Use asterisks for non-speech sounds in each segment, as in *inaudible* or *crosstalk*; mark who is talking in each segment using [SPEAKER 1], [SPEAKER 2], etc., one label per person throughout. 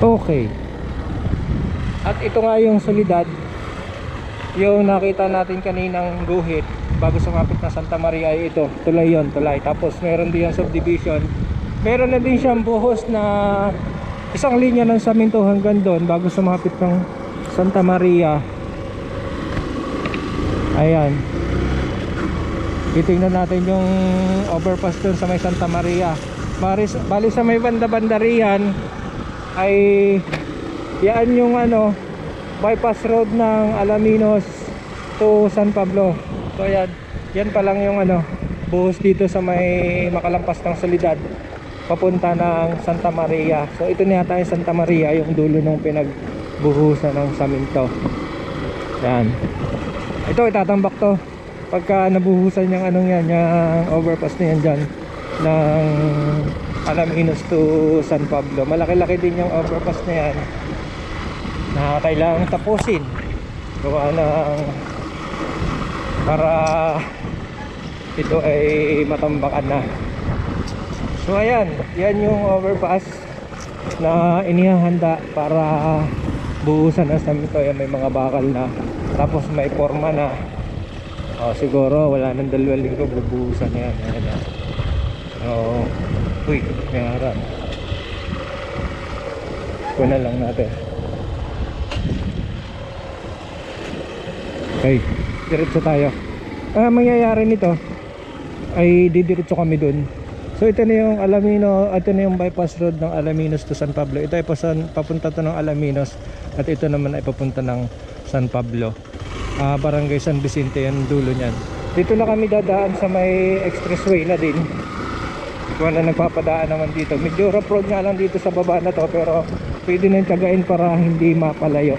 [SPEAKER 1] Okay. At ito nga yung solidad. Yung nakita natin kaninang guhit bago sumapit na Santa Maria ay ito. Tulay yon tulay tapos meron din yung subdivision. Meron na din siyang buhos na isang linya ng saminto hanggang doon bago sumapit ng Santa Maria. Ayan. Titingnan natin yung overpass doon sa may Santa Maria. Bali sa may banda-banda riyan ay yan yung ano bypass road ng Alaminos to San Pablo. So yan yan pa lang yung ano buhos dito sa may makalampas ng Solidad papunta ng Santa Maria. So ito na yata yung Santa Maria yung dulo ng pinagbuhusan ng saminto. Yan. Ito itatambak to. Pagka nabuhusan yung anong yan yung overpass na yan dyan ng Alaminos to San Pablo. Malaki-laki din yung overpass na yan. Na kailangang tapusin. Gawa ng para ito ay matambakan na. So ayan. Yan yung overpass na inihahanda para buhusan na sa ito yan may mga bakal na. Tapos may forma na. Oh, siguro wala nang dalawang linggo bubuhusan yan. Ayan na. Oh, uy may harap kuna lang natin Okay, diretso tayo. Ah, mangyayari nito ay didiretso kami dun. So ito na yung Alamino, ito na yung bypass road ng Alaminos to San Pablo. Ito ay pasan, papunta to ng Alaminos at ito naman ay papunta ng San Pablo. Ah, Barangay San Vicente yan dulo niyan. Dito na kami dadaan sa may expressway na din. Wala nagpapadaan naman dito. Medyo rough road nga lang dito sa baba na to pero pwede na tagain para hindi mapalayo.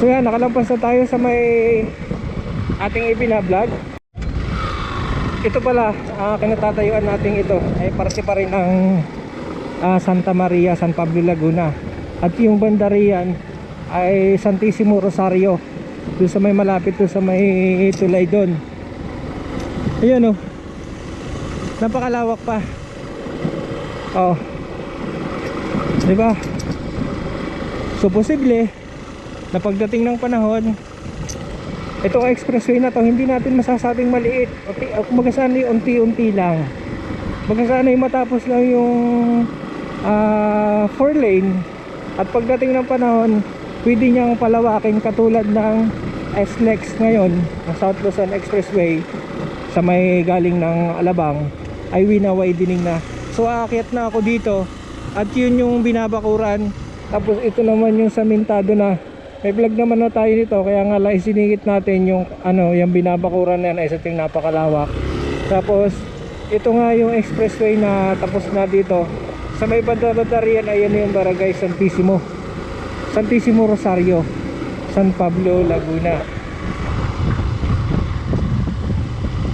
[SPEAKER 1] So yan, nakalampas na tayo sa may ating ipina-vlog. Ito pala, uh, kinatatayuan natin ito ay parte pa rin ng ah, Santa Maria, San Pablo Laguna. At yung banda riyan ay Santissimo Rosario. Doon sa may malapit doon sa may tulay doon. Ayan oh. Napakalawak pa. Oh. 'Di ba? So posible na pagdating ng panahon itong expressway na to hindi natin masasabing maliit sana yung unti-unti lang kumbaga sana yung matapos lang yung 4 lane at pagdating ng panahon pwede niyang palawakin katulad ng SLEX ngayon ang South Luzon Expressway sa may galing ng Alabang ay wina-widening na. So aakyat na ako dito. At yun yung binabakuran. Tapos ito naman yung samintado na. May vlog naman na tayo nito kaya nga lang isiningit natin yung ano yung binabakuran na yan. Ay sa ting napakalawak. Tapos ito nga yung expressway na tapos na dito. Sa may banda-banda riyan ayan yung barangay Santissimo. Santissimo Rosario San Pablo Laguna.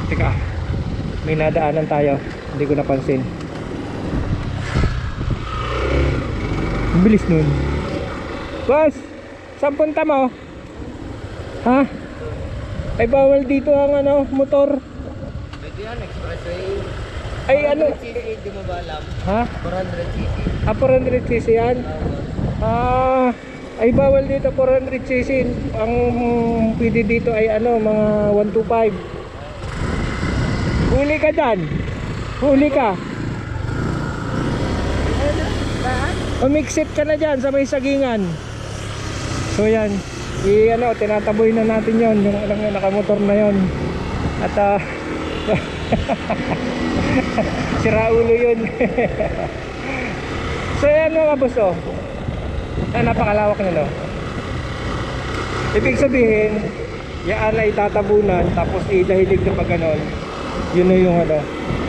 [SPEAKER 1] Teka may nadaanan tayo hindi ko napansin bilis nun boss saan punta mo? ha? ay bawal dito ang ano motor
[SPEAKER 2] Pwede yan, expressway.
[SPEAKER 1] ay ano
[SPEAKER 2] 400cc, di mo ba alam?
[SPEAKER 1] ha?
[SPEAKER 2] 400cc.
[SPEAKER 1] ah 400cc yan? ah ay bawal dito 400cc ang pwede dito ay ano mga 125 huli ka dyan. Huli ka. Umiksit ka na dyan sa may sagingan. So yan. I ano tinataboy na natin yon yung alam nyo nakamotor na yon at ah *laughs* sira ulo yun. *laughs* So yan mga oh. Ah, napakalawak nila oh. ibig sabihin yan ay tatabunan tapos idahilig na pag ganon yun na yung ano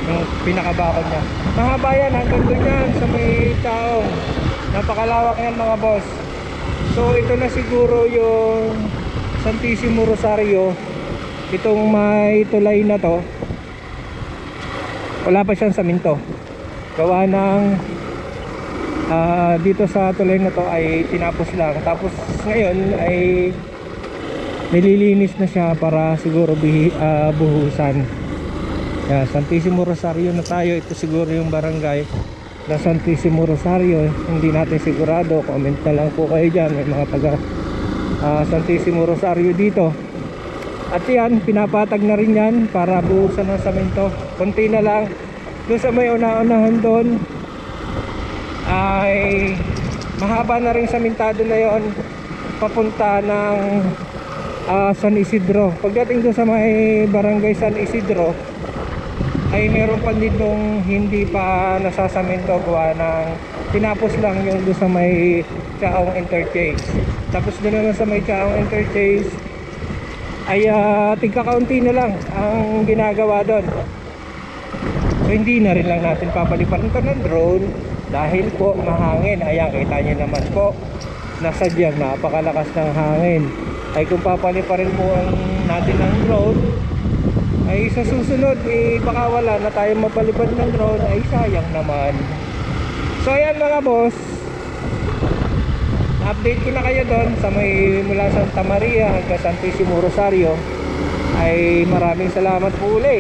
[SPEAKER 1] yung pinakabakod niya. Mahaba yan hanggang doon yan sa may taong. Napakalawak yan mga boss. So ito na siguro yung Santissimo Rosario. Itong may tulay na to wala pa siyang saminto. Gawa ng ah, dito sa tulay na to ay tinapos lang. Tapos ngayon ay nililinis na siya para siguro bihi, ah, buhusan yeah, Santissimo Rosario na tayo. Ito siguro yung barangay na Santissimo Rosario. Hindi natin sigurado. Comment na lang po kayo dyan. May mga taga ah, Santissimo Rosario dito. At yan pinapatag na rin yan para buhusan ng samento konti na lang. Doon sa may una-unahan doon ay mahaba na rin samentado na yon papunta ng ah, San Isidro. Pagdating doon sa may barangay San Isidro ay meron pa din nung hindi pa nasasamento gawa ng tinapos lang yung doon sa may Chaong Interchange. Tapos doon naman sa may Chaong Interchange ay uh, tigkakaunti na lang ang ginagawa doon. So hindi na rin lang natin papalipan ito ng drone dahil po mahangin. Ayan kita nyo naman po nasadyang napakalakas ng hangin. Ay kung papaliparin po ang natin ng drone ay sa susunod eh baka wala na tayong mapalipad ng drone. Ay sayang naman. So ayan mga boss. Update ko na kayo doon sa may mula Santa Maria hanggang Santissimo Rosario. Ay maraming salamat po uli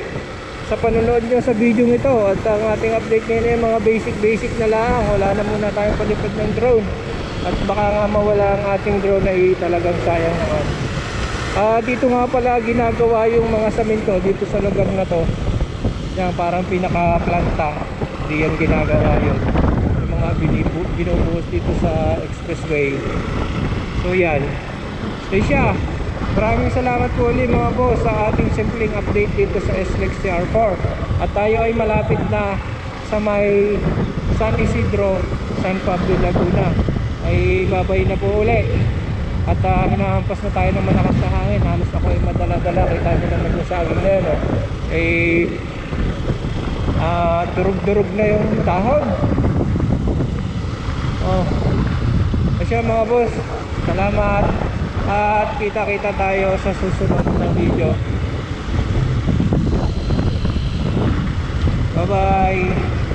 [SPEAKER 1] sa panonood nyo sa video ito at ang ating update ngayon ay mga basic basic na lang. Wala na muna tayong palipad ng drone. At baka nga mawala ang ating drone ay talagang sayang naman Ah, dito nga pala ginagawa yung mga saminto dito sa lugar na to. Yan parang pinaka planta. Di yan ginagawa yun. Yung mga binibu binubuhos dito sa expressway. So yan. So siya. Maraming salamat po ulit mga boss sa ating simpleng update dito sa SLEX CR4. At tayo ay malapit na sa may San Isidro, San Pablo Laguna. Ay babay na po ulit. At uh, hinahampas na tayo ng malakas na hangin. Halos ako ay madala-dala. Kita nyo naman yung sa akin na yun. Oh. Eh, ah, durug-durug na yung dahon. Oh. Kasi mga boss, salamat. At kita-kita tayo sa susunod na video. Bye-bye.